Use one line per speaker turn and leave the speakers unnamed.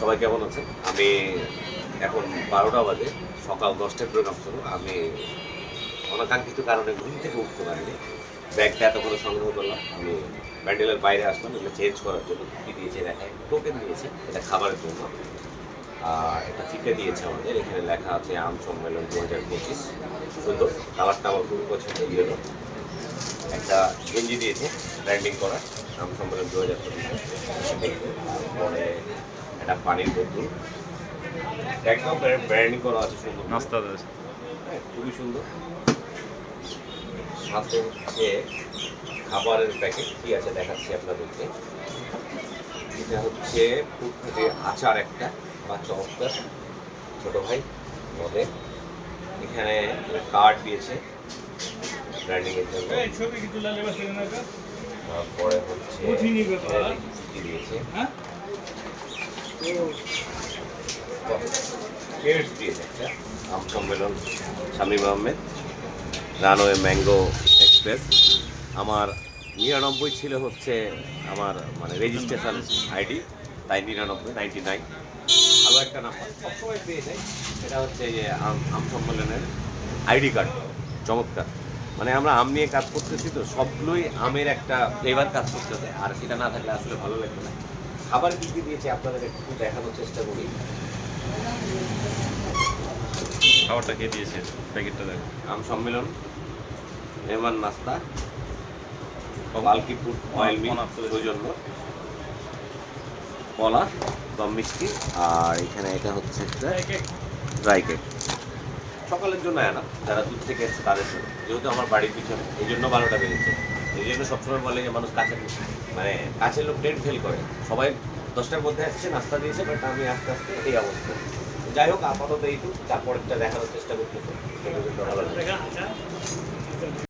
সবাই কেমন আছেন? আমি এখন বারোটা বাজে, সকাল দশটায় প্রোগ্রাম শুরু আমি অনাকাঙ্ক্ষিত কারণে ঘুম থেকে উঠতে পারিনি। ব্যাগটা এতক্ষণে সংগ্রহ করলাম। আমি প্যান্ডেলের বাইরে আসলাম এটা চেঞ্জ করার জন্য কী দিয়েছে দেখায় টোকেন দিয়েছে, এটা খাবারের জন্য। আর এটা ফিকে দিয়েছে আমাদের, এখানে লেখা আছে আম সম্মেলন দু হাজার পঁচিশ। সুন্দর কালারটা আমার খুব পছন্দ ইয়েলো একটা গেঞ্জি দিয়েছে ব্র্যান্ডিং করা, আম সম্মেলন দু হাজার পঁচিশে। তারপরে একটা পানির বোতল। একদম ব্র্যান্ডিং করা আছে সুন্দর।
নাস্তা দেয়
হ্যাঁ, খুবই সুন্দর। সাথে হচ্ছে খাবারের প্যাকেট কি আছে দেখাচ্ছি আপনাদেরকে। এটা হচ্ছে ফুটফুটে আচার একটা বা চমৎকার। ছোট ভাই মধ্যে এখানে কার্ড দিয়েছে ব্র্যান্ডিং এর জন্য। তারপরে হচ্ছে দিয়েছে।
হ্যাঁ?
আম সম্মেলন আহমেদ রানওয়ে ম্যাঙ্গো এক্সপ্রেস। আমার নিরানব্বই ছিল হচ্ছে আমার মানে রেজিস্ট্রেশন আইডি তাই নিরানব্বই নাইনটি নাইন ভালো একটা নাম্বার সবসময় পেয়ে যায় এটা হচ্ছে যে আম সম্মেলনের আইডি কার্ড চমৎকার। মানে আমরা আম নিয়ে কাজ করতেছি তো, সবগুলোই আমের একটা ফ্লেভার কাজ করতে করতেছে। আর সেটা না থাকলে আসলে ভালো লাগবে না। খাবার কী কী দিয়েছে আপনাদের একটু দেখানোর চেষ্টা করি।
খাবারটা কে দিয়েছে? প্যাকেটটা দেখো।
আম সম্মেলন মেহমান নাস্তা বালকি ফুড অয়েল মিল
কলা তুলেছে।
সৌজন্য কলা দম মিষ্টি আর এখানে এটা হচ্ছে একটা ড্রাই কেক সকালের জন্য আনা যারা দূর থেকে এসছে তাদের জন্য। যেহেতু আমার বাড়ির পিছনে এই জন্য বারোটা বেজেছে। এই জন্য সবসময় বলে যে মানুষ কাছে মানে কাছের লোক ডেট ফেল করে। সবাই দশটার মধ্যে আসছে, নাস্তা দিয়েছে বাট আমি আস্তে আস্তে এই অবস্থা। যাই হোক, আপাতত এইটুকু, তারপরেরটা দেখানোর চেষ্টা করতেছে।